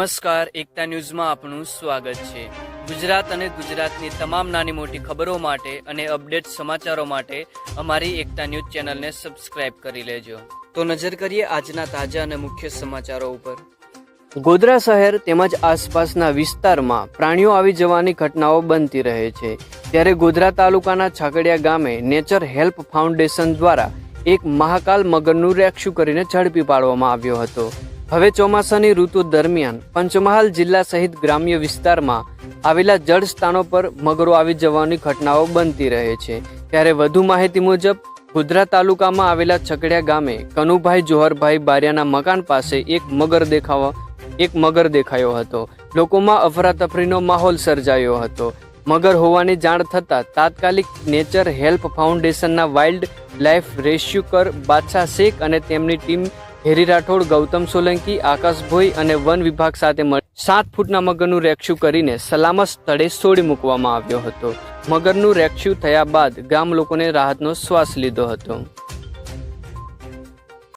નમસ્કાર, એકતા ન્યૂઝમાં આપનું સ્વાગત છે. ગુજરાત અને ગુજરાતની તમામ નાની મોટી ખબરો માટે અને અપડેટ સમાચારો માટે અમારી એકતા ન્યૂઝ ચેનલને સબસ્ક્રાઇબ કરી લેજો. તો નજર કરીએ આજના તાજા અને મુખ્ય સમાચારો ઉપર. ગોધરા શહેર તેમજ આસપાસના વિસ્તારમાં પ્રાણીઓ આવી જવાની ઘટનાઓ બનતી રહે છે. ત્યારે ગોધરા તાલુકાના છાકડિયા ગામે નેચર હેલ્પ ફાઉન્ડેશન દ્વારા એક મહાકાલ મગરનું રેક્ષું કરીને ઝડપી પાડવામાં આવ્યો હતો. હવે ચોમાસાની ઋતુ દરમિયાન પંચમહાલ જિલ્લા સહિત ગ્રામ્ય વિસ્તારમાં આવેલા જળ સ્થાનો પર મગરો આવી જવાની ઘટનાઓ બનતી રહે છે. ત્યારે વધુ માહિતી મુજબ ગોધરા તાલુકામાં આવેલા છકડિયા ગામે કનુભાઈ જોહરભાઈ બારિયાના મકાન પાસે એક મગર દેખાવા, એક મગર દેખાયો હતો. લોકોમાં અફરાતફરીનો માહોલ સર્જાયો હતો. મગર હોવાની જાણ થતાં તાત્કાલિક નેચર હેલ્પ ફાઉન્ડેશનના વાઇલ્ડ લાઈફ રેસ્ક્યુકર બાદશાહ શેખ અને તેમની ટીમ હેરી રાઠોડ, ગૌતમ સોલંકી આકાશભોઈ અને વન વિભાગ સાથે સાત ફૂટના મગરનું રેક્ષુ કરીને સલામત સ્થળે છોડી મૂકવામાં આવ્યો હતો. મગરનું રેક્ષુ થયા બાદ ગામ લોકોને રાહતનો શ્વાસ લીધો હતો.